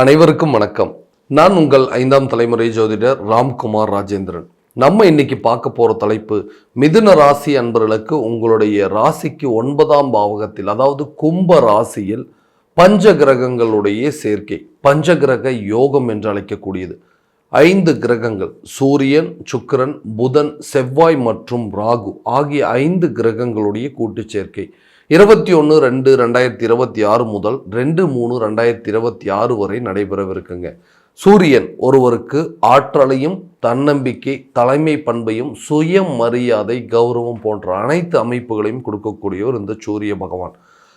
அனைவருக்கும் வணக்கம். நான் உங்கள் ஐந்தாம் தலைமுறை ஜோதிடர் ராம்குமார் ராஜேந்திரன். நம்ம இன்னைக்கு பார்க்க போகிற தலைப்பு மிதுன ராசி அன்பர்களுக்கு உங்களுடைய ராசிக்கு ஒன்பதாம் பாவகத்தில் அதாவது கும்ப ராசியில் பஞ்ச கிரகங்களுடைய சேர்க்கை பஞ்சகிரக யோகம் என்று அழைக்கக்கூடியது. ஐந்து கிரகங்கள் சூரியன் சுக்கிரன் புதன் செவ்வாய் மற்றும் ராகு ஆகிய ஐந்து கிரகங்களுடைய கூட்டு சேர்க்கை. இருபத்தி ஒன்று ரெண்டு ரெண்டாயிரத்தி இருபத்தி ஆறு முதல் ரெண்டு மூணு ரெண்டாயிரத்தி இருபத்தி ஆறு வரை நடைபெறவிருக்குங்க. சூரியன் ஒருவருக்கு ஆற்றலையும் தன்னம்பிக்கை தலைமை பண்பையும் சுயமரியாதை கௌரவம் போன்ற அனைத்து அமைப்புகளையும் கொடுக்கக்கூடியவர் இந்த சூரிய பகவான்.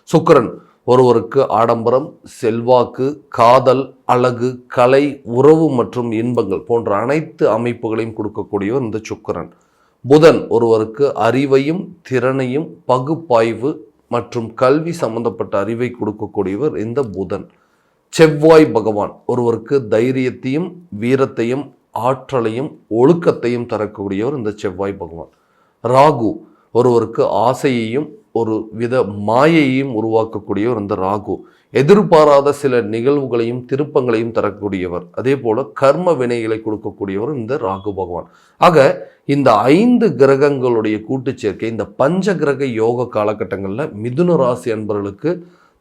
சுக்கிரன் ஒருவருக்கு ஆடம்பரம் செல்வாக்கு காதல் அழகு கலை உறவு மற்றும் இன்பங்கள் போன்ற அனைத்து அமைப்புகளையும் கொடுக்கக்கூடியவர் இந்த சுக்கிரன். புதன் ஒருவருக்கு அறிவையும் திறனையும் பகுப்பாய்வு மற்றும் கல்வி சம்பந்தப்பட்ட அறிவை கொடுக்கக்கூடியவர் இந்த புதன். செவ்வாய் பகவான் ஒருவருக்கு தைரியத்தையும் வீரத்தையும் ஆற்றலையும் ஒழுக்கத்தையும் தரக்கூடியவர் இந்த செவ்வாய் பகவான். ராகு ஒருவருக்கு ஆசையையும் ஒரு வித மாயையும் உருவாக்கக்கூடியவர் இந்த ராகு. எதிர்பாராத சில நிகழ்வுகளையும் திருப்பங்களையும் தரக்கூடியவர். அதே போல கர்ம வினைகளை கொடுக்கக்கூடியவர் இந்த ராகு பகவான். ஆக இந்த ஐந்து கிரகங்களுடைய கூட்டு சேர்க்கை இந்த பஞ்ச கிரக யோக காலகட்டங்களில் மிதுன ராசி அன்பர்களுக்கு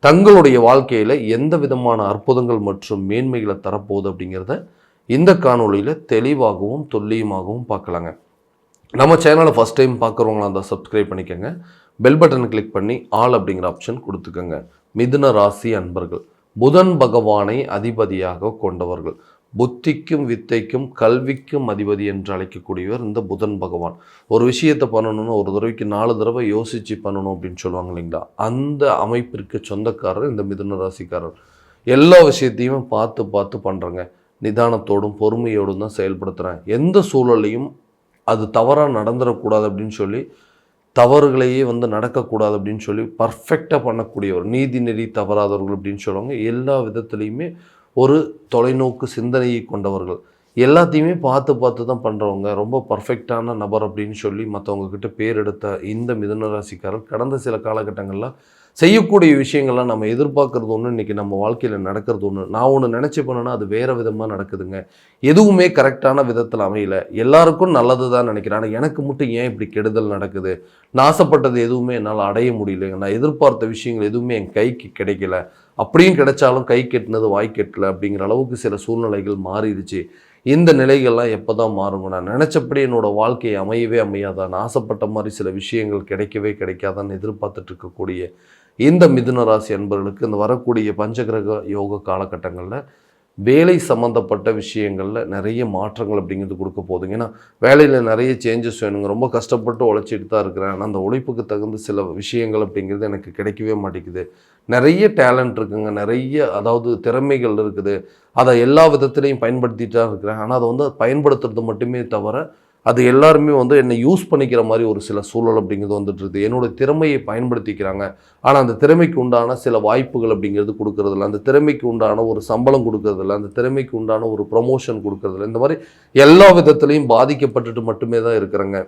தங்களுடைய வாழ்க்கையில் எந்த விதமான அற்புதங்கள் மற்றும் மேன்மைகளை தரப்போகுது அப்படிங்கிறத இந்த காணொளியில் தெளிவாகவும் துல்லியமாகவும் பார்க்கலாங்க. நம்ம சேனலை ஃபஸ்ட் டைம் பார்க்குறவங்களா இருந்தால் சப்ஸ்கிரைப் பண்ணிக்கோங்க. பெல் பட்டனை கிளிக் பண்ணி ஆல் அப்படிங்கிற ஆப்ஷன் கொடுத்துக்கோங்க. மிதுன ராசி அன்பர்கள். புதன் பகவானை அதிபதியாக கொண்டவர்கள். புத்திக்கும் வித்தைக்கும் கல்விக்கும் அதிபதி என்று அழைக்கக்கூடியவர் இந்த புதன் பகவான். ஒரு விஷயத்தை பண்ணணும்னு ஒரு தடவைக்கு நாலு தடவை யோசித்து பண்ணணும் அப்படின்னு சொல்லுவாங்க இல்லைங்களா? அந்த அமைப்பிற்கு சொந்தக்காரர் இந்த மிதுன ராசிக்காரர். எல்லா விஷயத்தையும் பார்த்து பார்த்து பண்ணுறங்க நிதானத்தோடும் பொறுமையோடும் தான் செயல்படுத்துகிறேன் எந்த சூழலையும் அது தவறாக நடந்துடக்கூடாது அப்படின்னு சொல்லி தவறுகளையே வந்து நடக்கக்கூடாது அப்படின்னு சொல்லி பர்ஃபெக்டாக பண்ணக்கூடியவர் நீதி நெறி தவறாதவர்கள் அப்படின்னு சொல்லுவாங்க எல்லா விதத்துலேயுமே ஒரு தொலைநோக்கு சிந்தனையை கொண்டவர்கள். எல்லாத்தையுமே பார்த்து பார்த்து தான் பண்ணுறவங்க ரொம்ப பர்ஃபெக்டான நபர் அப்படின்னு சொல்லி மற்றவங்கக்கிட்ட பேர் எடுத்த இந்த மிதுன ராசிக்காரர் கடந்த சில காலகட்டங்களில் செய்யக்கூடிய விஷயங்கள்லாம் நம்ம எதிர்பார்க்கறது ஒன்று இன்றைக்கி நம்ம வாழ்க்கையில் நடக்கிறது ஒன்று நான் ஒன்று நினச்சி பண்ணேன்னா அது வேறு விதமாக நடக்குதுங்க. எதுவுமே கரெக்டான விதத்தில் அமையல. எல்லாருக்கும் நல்லது தான் நினைக்கிறேன். ஆனால் எனக்கு மட்டும் ஏன் இப்படி கெடுதல் நடக்குது? நான் ஆசைப்பட்டது எதுவுமே என்னால் அடைய முடியலைங்க. நான் எதிர்பார்த்த விஷயங்கள் எதுவுமே என் கைக்கு கிடைக்கல. அப்படியும் கிடைச்சாலும் கை கெட்டினது வாய் கெட்டல அப்படிங்கிற அளவுக்கு சில சூழ்நிலைகள் மாறிடுச்சு. இந்த நிலைகள்லாம் எப்போ தான் மாறுங்க? நான் நினச்சபடி என்னோட வாழ்க்கையை அமையவே அமையாதா? நான் ஆசைப்பட்ட மாதிரி சில விஷயங்கள் கிடைக்கவே கிடைக்காதான்னு எதிர்பார்த்துட்டு இருக்கக்கூடிய இந்த மிதுன ராசி அன்பர்களுக்கு இந்த வரக்கூடிய பஞ்சகிரக யோக காலகட்டங்களில் வேலை சம்மந்தப்பட்ட விஷயங்களில் நிறைய மாற்றங்கள் அப்படிங்கிறது கொடுக்க போகுதுங்க. ஏன்னா வேலையில் நிறைய சேஞ்சஸ் வேணுங்க. ரொம்ப கஷ்டப்பட்டு உழைச்சிட்டு தான் இருக்கிறேன். ஆனால் அந்த உழைப்புக்கு தகுந்த சில விஷயங்கள் அப்படிங்கிறது எனக்கு கிடைக்கவே மாட்டேங்குது. நிறைய டேலண்ட் இருக்குங்க. நிறைய அதாவது திறமைகள் இருக்குது. அதை எல்லா விதத்துலையும் பயன்படுத்திட்டு தான் இருக்கிறேன். ஆனால் அதை வந்து பயன்படுத்துறது மட்டுமே தவிர அது எல்லாருமே வந்து என்னை யூஸ் பண்ணிக்கிற மாதிரி ஒரு சில சூழல் அப்படிங்கிறது வந்துட்டு என்னோட திறமையை பயன்படுத்திக்கிறாங்க. ஆனால் அந்த திறமைக்கு உண்டான சில வாய்ப்புகள் அப்படிங்கிறது கொடுக்கறதில்ல அந்த திறமைக்கு உண்டான ஒரு சம்பளம் கொடுக்கறதில்ல அந்த திறமைக்கு உண்டான ஒரு ப்ரொமோஷன் கொடுக்கறதில்ல இந்த மாதிரி எல்லா விதத்துலையும் பாதிக்கப்பட்டுட்டு மட்டுமே தான் இருக்கிறேங்க.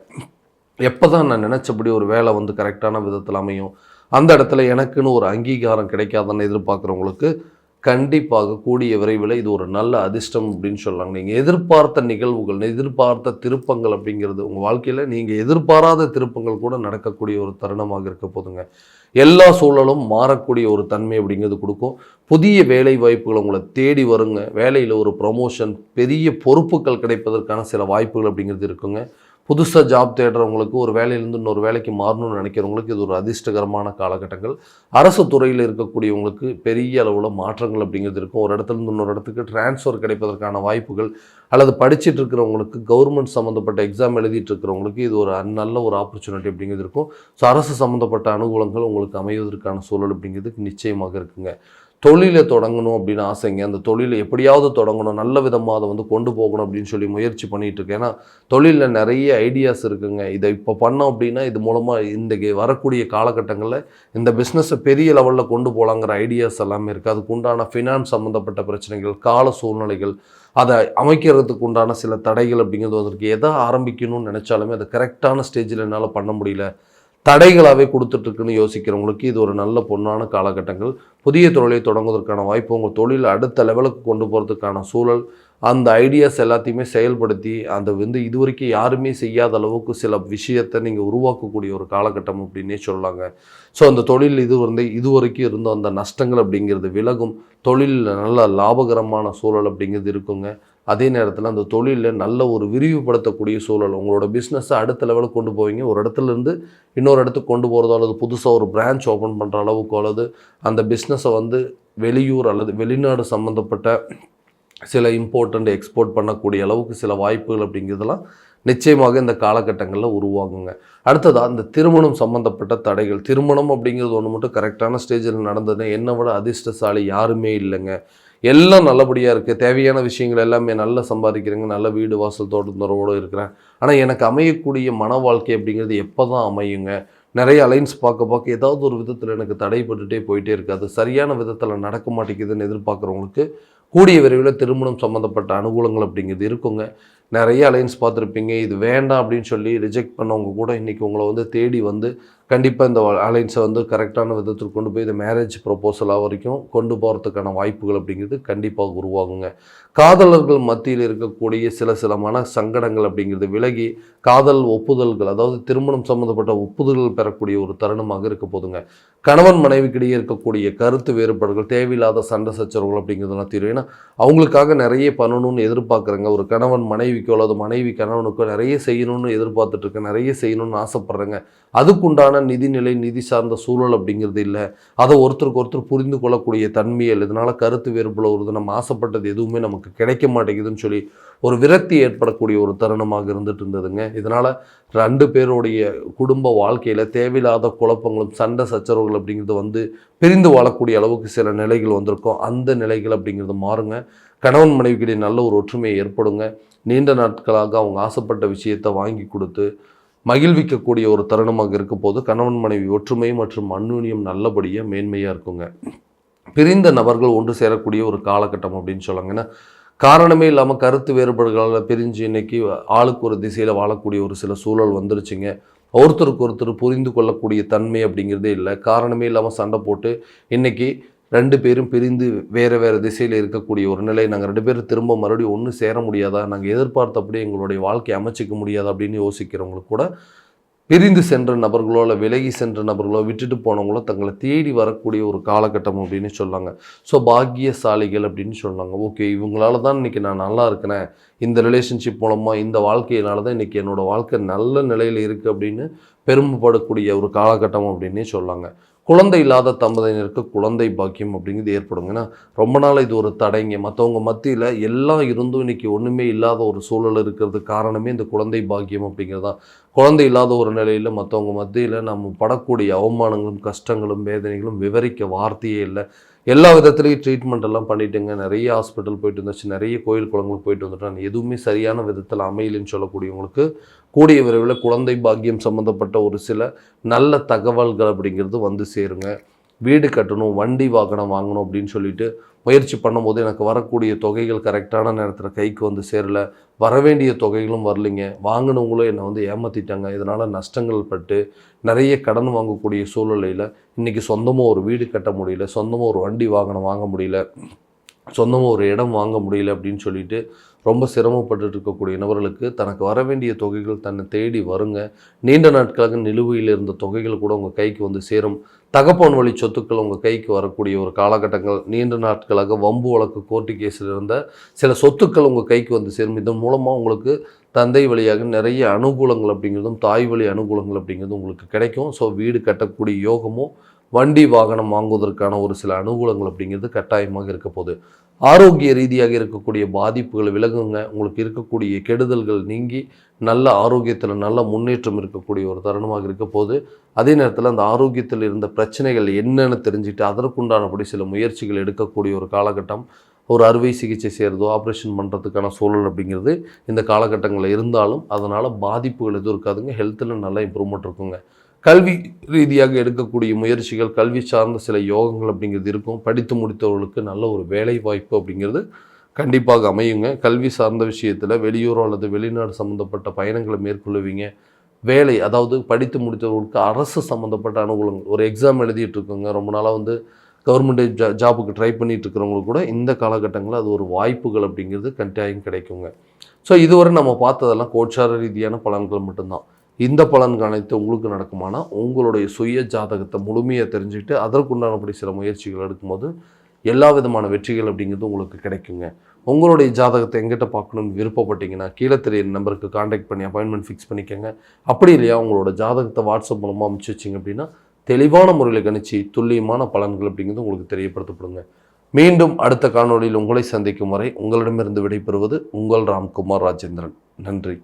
எப்போ தான் நான் நினச்சபடி ஒரு வேலை வந்து கரெக்டான விதத்தில் அமையும் அந்த இடத்துல எனக்குன்னு ஒரு அங்கீகாரம் கிடைக்காதுன்னு எதிர்பார்க்குறவங்களுக்கு கண்டிப்பாக கூடிய விரைவில் இது ஒரு நல்ல அதிர்ஷ்டம் அப்படின்னு சொல்லலாம் நீங்கள் எதிர்பார்த்த நிகழ்வுகள் எதிர்பார்த்த திருப்பங்கள் அப்படிங்கிறது உங்கள் வாழ்க்கையில் நீங்கள் எதிர்பாராத திருப்பங்கள் கூட நடக்கக்கூடிய ஒரு தருணமாக இருக்க போதுங்க. எல்லா சூழலும் மாறக்கூடிய ஒரு தன்மை அப்படிங்கிறது கொடுக்கும். புதிய வேலை வாய்ப்புகள் உங்களை தேடி வருங்க. வேலையில் ஒரு ப்ரொமோஷன் பெரிய பொறுப்புகள் கிடைப்பதற்கான சில வாய்ப்புகள் அப்படிங்கிறது இருக்குங்க. புதுசாக ஜாப் தேடுறவங்களுக்கு ஒரு வேலையிலேருந்து இன்னொரு வேலைக்கு மாறணும்னு நினைக்கிறவங்களுக்கு இது ஒரு அதிர்ஷ்டகரமான காலகட்டங்கள். அரசு துறையில் இருக்கக்கூடியவங்களுக்கு பெரிய அளவில் மாற்றங்கள் அப்படிங்கிறது இருக்கும். ஒரு இடத்துலேருந்து இன்னொரு இடத்துக்கு டிரான்ஸ்ஃபர் கிடைப்பதற்கான வாய்ப்புகள் அல்லது படிச்சுட்டு இருக்கிறவங்களுக்கு கவர்மெண்ட் சம்மந்தப்பட்ட எக்ஸாம் எழுதிட்டு இருக்கிறவங்களுக்கு இது ஒரு நல்ல ஒரு ஆப்பர்ச்சுனிட்டி அப்படிங்கிறது இருக்கும். ஸோ அரசு சம்மந்தப்பட்ட அனுகூலங்கள் உங்களுக்கு அமைவதற்கான சூழல் அப்படிங்கிறது நிச்சயமாக இருக்குங்க. தொழிலை தொடங்கணும் அப்படின்னு ஆசைங்க. அந்த தொழிலை எப்படியாவது தொடங்கணும் நல்ல விதமாக அதை வந்து கொண்டு போகணும் அப்படின்னு சொல்லி முயற்சி பண்ணிட்டு இருக்கேன் ஏன்னா தொழிலில் நிறைய ஐடியாஸ் இருக்குங்க. இதை இப்போ பண்ணோம் அப்படின்னா இது மூலமாக இந்த வரக்கூடிய காலகட்டங்களில் இந்த பிஸ்னஸை பெரிய லெவலில் கொண்டு போகலாங்கிற ஐடியாஸ் எல்லாமே இருக்குது அதுக்கு உண்டான ஃபினான்ஸ் சம்மந்தப்பட்ட பிரச்சனைகள் கால சூழ்நிலைகள் அதை அமைக்கிறதுக்கு உண்டான சில தடைகள் அப்படிங்கிறது வந்திருக்கு. எதை ஆரம்பிக்கணும்னு நினச்சாலுமே அதை கரெக்டான ஸ்டேஜில் என்னால் பண்ண முடியல. தடைகளாகவே கொடுத்துட்ருக்குன்னு யோசிக்கிறவங்களுக்கு இது ஒரு நல்ல பொண்ணான காலகட்டங்கள். புதிய தொழிலை தொடங்குவதற்கான வாய்ப்பு உங்கள் தொழில் அடுத்த லெவலுக்கு கொண்டு போகிறதுக்கான சூழல். அந்த ஐடியாஸ் எல்லாத்தையுமே செயல்படுத்தி அந்த வந்து இது வரைக்கும் யாருமே செய்யாத அளவுக்கு சில விஷயத்தை நீங்கள் உருவாக்கக்கூடிய ஒரு காலகட்டம் அப்படின்னே சொல்லலாங்க. ஸோ அந்த தொழில் இது வந்து இது வரைக்கும் இருந்த அந்த நஷ்டங்கள் அப்படிங்கிறது விலகும். தொழிலில் நல்ல லாபகரமான சூழல் அப்படிங்கிறது இருக்குங்க. அதே நேரத்தில் அந்த தொழிலில் நல்ல ஒரு விரிவுபடுத்தக்கூடிய சூழல் உங்களோட பிஸ்னஸை அடுத்த லெவலுக்கு கொண்டு போவீங்க. ஒரு இடத்துல இருந்து இன்னொரு இடத்துக்கு கொண்டு போகிறதோ அல்லது புதுசாக ஒரு பிரான்ச் ஓப்பன் பண்ணுற அளவுக்கு அல்லது அந்த பிஸ்னஸை வந்து வெளியூர் அல்லது வெளிநாடு சம்மந்தப்பட்ட சில இம்போர்ட்டண்ட் எக்ஸ்போர்ட் பண்ணக்கூடிய அளவுக்கு சில வாய்ப்புகள் அப்படிங்கிறதெல்லாம் நிச்சயமாக இந்த காலகட்டங்களில் உருவாகுங்க. அடுத்ததாக இந்த திருமணம் சம்மந்தப்பட்ட தடைகள். திருமணம் அப்படிங்கிறது ஒன்று மட்டும் கரெக்டான ஸ்டேஜில் நடந்ததுன்னா என்னை விட அதிர்ஷ்டசாலி யாருமே இல்லைங்க. எல்லாம் நல்லபடியாக இருக்குது தேவையான விஷயங்கள் எல்லாமே நல்லா சம்பாதிக்கிறேங்க. நல்ல வீடு வாசல் தோட்டத்தோடு இருக்கிறேன். ஆனால் எனக்கு அமையக்கூடிய மன வாழ்க்கை அப்படிங்கிறது எப்போ தான் அமையுங்க? நிறைய அலைன்ஸ் பார்க்க பார்க்க ஏதாவது ஒரு விதத்தில் எனக்கு தடைப்பட்டுட்டே போயிட்டே இருக்குது அது சரியான விதத்தில் நடக்க மாட்டேங்குதுன்னு எதிர்பார்க்குறவங்களுக்கு கூடிய விரைவில் திருமணம் சம்மந்தப்பட்ட அனுகூலங்கள் அப்படிங்கிறது இருக்குங்க. நிறைய அலைன்ஸ் பார்த்துருப்பீங்க. இது வேண்டாம் அப்படின்னு சொல்லி ரிஜெக்ட் பண்ணவங்க கூட இன்றைக்கி உங்களை வந்து தேடி வந்து கண்டிப்பாக இந்த அலைன்ஸை வந்து கரெக்டான விதத்தில் கொண்டு போய் இந்த மேரேஜ் ப்ரொப்போசலாக வரைக்கும் கொண்டு போகிறதுக்கான வாய்ப்புகள் அப்படிங்கிறது கண்டிப்பாக உருவாகுங்க. காதலர்கள் மத்தியில் இருக்கக்கூடிய சில சில மன சங்கடங்கள் அப்படிங்கிறது விலகி காதல் ஒப்புதல்கள் அதாவது திருமணம் சம்மந்தப்பட்ட ஒப்புதல்கள் பெறக்கூடிய ஒரு தருணமாக இருக்க போதுங்க. கணவன் மனைவிக்கிடையே இருக்கக்கூடிய கருத்து வேறுபாடுகள் தேவையில்லாத சண்டை சச்சரவுகள் அப்படிங்கிறதுலாம் தீரும். ஏன்னா அவங்களுக்காக நிறைய பண்ணணும்னு எதிர்பார்க்குறேங்க. ஒரு கணவன் மனைவிக்கோ அல்லது மனைவி கணவனுக்கோ நிறைய செய்யணும்னு எதிர்பார்த்துட்ருக்கேன் நிறைய செய்யணும்னு ஆசைப்பட்றேங்க. அதுக்குண்டான நிதிநிலை நிதி சார்ந்த சூழல் அப்படிங்கிறது இல்லை. அதை ஒருத்தருக்கு ஒருத்தர் புரிந்து கொள்ளக்கூடிய தன்மையல் இதனால் கருத்து வேறுபட வருது நம்ம ஆசைப்பட்டது எதுவுமே நமக்கு கிடைக்க மாட்டேங்குதுன்னு சொல்லி ஒரு விரக்தி ஏற்படக்கூடிய ஒரு தருணமாக இருந்துட்டு இருந்ததுங்க. இதனால் ரெண்டு பேருடைய குடும்ப வாழ்க்கையில் தேவையில்லாத குழப்பங்களும் சண்டை சச்சரவுகள் அப்படிங்கிறது வந்து பிரிந்து வாழக்கூடிய அளவுக்கு சில நிலைகள் வந்திருக்கும். அந்த நிலைகள் அப்படிங்கிறது மாறுங்க. கணவன் மனைவிக்கிடையே நல்ல ஒரு ஒற்றுமை ஏற்படுங்க. நீண்ட நாட்களாக அவங்க ஆசைப்பட்ட விஷயத்தை வாங்கி கொடுத்து மகிழ்விக்கக்கூடிய ஒரு தருணமாக இருக்கும் போது கணவன் மனைவி ஒற்றுமை மற்றும் அந்நுண்ணியம் நல்லபடியாக மேன்மையாக இருக்குங்க. பிரிந்த நபர்கள் ஒன்று சேரக்கூடிய ஒரு காலகட்டம் அப்படின்னு சொல்லுவாங்க ஏன்னா காரணமே இல்லாமல் கருத்து வேறுபாடுகளால் பிரிஞ்சு இன்னைக்கு ஆளுக்கு ஒரு திசையில் வாழக்கூடிய ஒரு சில சூழல் வந்துருச்சுங்க. ஒருத்தருக்கு ஒருத்தர் புரிந்து கொள்ளக்கூடிய தன்மை அப்படிங்கிறதே இல்லை. காரணமே இல்லாமல் சண்டை போட்டு இன்னைக்கு ரெண்டு பேரும் பிரிந்து வேறு வேறு திசையில் இருக்கக்கூடிய ஒரு நிலை நாங்கள் ரெண்டு பேரும் திரும்ப மறுபடியும் ஒன்று சேர முடியாதா? நாங்கள் எதிர்பார்த்தபடி எங்களுடைய வாழ்க்கையை அமைச்சிக்க முடியாதா? அப்படின்னு யோசிக்கிறவங்களுக்கு கூட பிரிந்து சென்ற நபர்களோ இல்லை விலகி சென்ற நபர்களோ விட்டுட்டு போனவங்களோ தங்களை தேடி வரக்கூடிய ஒரு காலகட்டம் அப்படின்னு சொல்லாங்க ஸோ பாக்கியசாலிகள் அப்படின்னு சொன்னாங்க. ஓகே இவங்களால தான் இன்றைக்கி நான் நல்லா இருக்கிறேன். இந்த ரிலேஷன்ஷிப் மூலமாக இந்த வாழ்க்கையினால தான் இன்றைக்கி என்னோடய வாழ்க்கை நல்ல நிலையில் இருக்குது அப்படின்னு பெருமைப்படக்கூடிய ஒரு காலகட்டம் அப்படின்னே சொல்லாங்க குழந்தை இல்லாத தம்பதியினருக்கு குழந்தை பாக்கியம் அப்படிங்கிறது ஏற்படுங்க ஏன்னா ரொம்ப நாள் இது ஒரு தடைங்க மற்றவங்க மத்தியில் எல்லாம் இருந்தும் இன்றைக்கி ஒன்றுமே இல்லாத ஒரு சூழல் இருக்கிறது காரணமே இந்த குழந்தை பாக்கியம் அப்படிங்கிறது தான். குழந்தை இல்லாத ஒரு நிலையில் மற்றவங்க மத்தியில் நம்ம படக்கூடிய அவமானங்களும் கஷ்டங்களும் வேதனைகளும் விவரிக்க வார்த்தையே இல்லை. எல்லா விதத்துலேயும் ட்ரீட்மெண்ட் எல்லாம் பண்ணிட்டுங்க. நிறைய ஹாஸ்பிட்டல் போயிட்டு இருந்துச்சு நிறைய கோயில் குளங்களுக்கு போயிட்டு வந்துட்டான் எதுவுமே சரியான விதத்தில் அமையலன்னு சொல்லக்கூடியவங்களுக்கு கூடிய விரைவில் குழந்தை பாக்கியம் சம்மந்தப்பட்ட ஒரு சில நல்ல தகவல்கள் அப்படிங்கிறது வந்து சேருங்க. வீடு கட்டணும் வண்டி வாகனம் வாங்கணும் அப்படின்னு சொல்லிட்டு முயற்சி பண்ணும்போது எனக்கு வரக்கூடிய தொகைகள் கரெக்டான நேரத்தில் கைக்கு வந்து சேரல. வரவேண்டிய தொகைகளும் வரலைங்க. வாங்கினவங்களும் என்னை வந்து ஏமாற்றிட்டாங்க இதனால் நஷ்டங்கள் பட்டு நிறைய கடன் வாங்கக்கூடிய சூழ்நிலையில் இன்றைக்கி சொந்தமாக ஒரு வீடு கட்ட முடியல. சொந்தமாக ஒரு வண்டி வாகனம் வாங்க முடியல. சொந்தமாக ஒரு இடம் வாங்க முடியல அப்படின்னு சொல்லிட்டு ரொம்ப சிரமப்பட்டு இருக்கக்கூடிய நபர்களுக்கு தனக்கு வர வேண்டிய தொகைகள் தன்னை தேடி வருங்க. நீண்ட நாட்களாக நிலுவையில் இருந்த தொகைகள் கூட உங்கள் கைக்கு வந்து சேரும். தகப்பன் வழி சொத்துக்கள் உங்கள் கைக்கு வரக்கூடிய ஒரு காலகட்டங்கள் நீண்ட நாட்களாக வம்பு வழக்கு கோர்ட்டு கேஸில் இருந்த சில சொத்துக்கள் உங்கள் கைக்கு வந்து சேரும். இதன் மூலமாக உங்களுக்கு தந்தை வழியாக நிறைய அனுகூலங்கள் அப்படிங்கிறதும் தாய் வழி அனுகூலங்கள் அப்படிங்கிறதும் உங்களுக்கு கிடைக்கும். ஸோ வீடு கட்டக்கூடிய யோகமும் வண்டி வாகனம் வாங்குவதற்கான ஒரு சில அனுகூலங்கள் அப்படிங்கிறது கட்டாயமாக இருக்க போகுது. ஆரோக்கிய ரீதியாக இருக்கக்கூடிய பாதிப்புகள் விலகுங்க. உங்களுக்கு இருக்கக்கூடிய கெடுதல்கள் நீங்கி நல்ல ஆரோக்கியத்தில் நல்ல முன்னேற்றம் இருக்கக்கூடிய ஒரு தருணமாக இருக்க போது அதே நேரத்தில் அந்த ஆரோக்கியத்தில் இருந்த பிரச்சனைகள் என்னென்னு தெரிஞ்சுட்டு அதற்குண்டானபடி சில முயற்சிகள் எடுக்கக்கூடிய ஒரு காலகட்டம் ஒரு அறுவை சிகிச்சை செய்கிறதோ ஆப்ரேஷன் பண்ணுறதுக்கான சூழல் அப்படிங்கிறது இந்த காலகட்டங்களில் இருந்தாலும் அதனால் பாதிப்புகள் எதுவும் இருக்காதுங்க. ஹெல்த்தில் நல்ல இம்ப்ரூவ்மெண்ட் இருக்குங்க. கல்வி ரீதியாக எடுக்கக்கூடிய முயற்சிகள் கல்வி சார்ந்த சில யோகங்கள் அப்படிங்கிறது இருக்கும். படித்து முடித்தவர்களுக்கு நல்ல ஒரு வேலை வாய்ப்பு அப்படிங்கிறது கண்டிப்பாக அமையுங்க. கல்வி சார்ந்த விஷயத்தில் வெளியூரோ அல்லது வெளிநாடு சம்மந்தப்பட்ட பயணங்களை மேற்கொள்ளுவீங்க. வேலை அதாவது படித்து முடித்தவர்களுக்கு அரசு சம்மந்தப்பட்ட அனுகூலங்கள். ஒரு எக்ஸாம் எழுதிட்டு இருக்கோங்க. ரொம்ப நாளாக வந்து கவர்மெண்ட் ஜா ஜாபுக்கு ட்ரை பண்ணிகிட்டு இருக்கிறவங்களுக்கு கூட இந்த காலகட்டங்களில் அது ஒரு வாய்ப்புகள் அப்படிங்கிறது கட்டாயம் கிடைக்குங்க. ஸோ இதுவரை நம்ம பார்த்ததெல்லாம் கோச்சார ரீதியான பலன்கள் மட்டும்தான். இந்த பலன் அனைத்து உங்களுக்கு நடக்குமானா உங்களுடைய சுய ஜாதகத்தை முழுமையாக தெரிஞ்சுக்கிட்டு அதற்குண்டானபடி சில முயற்சிகள் எடுக்கும்போது எல்லா விதமான வெற்றிகள் அப்படிங்கிறது உங்களுக்கு கிடைக்குங்க. உங்களுடைய ஜாதகத்தை எங்கிட்ட பார்க்கணும்னு விருப்பப்பட்டீங்கன்னா கீழே தெரிய நம்பருக்கு காண்டாக்ட் பண்ணி அப்பாயின்மெண்ட் ஃபிக்ஸ் பண்ணிக்கோங்க. அப்படி இல்லையா உங்களோட ஜாதகத்தை வாட்ஸ்அப் மூலமாக அனுப்பிச்சு வச்சிங்க அப்படின்னா தெளிவான முறையில் கணிச்சு துல்லியமான பலன்கள் அப்படிங்கிறது உங்களுக்கு தெரியப்படுத்தப்படுங்க. மீண்டும் அடுத்த காணொளியில் உங்களை சந்திக்கும் வரை உங்களிடமிருந்து விடைபெறுவது உங்கள் ராம்குமார் ராஜேந்திரன். நன்றி.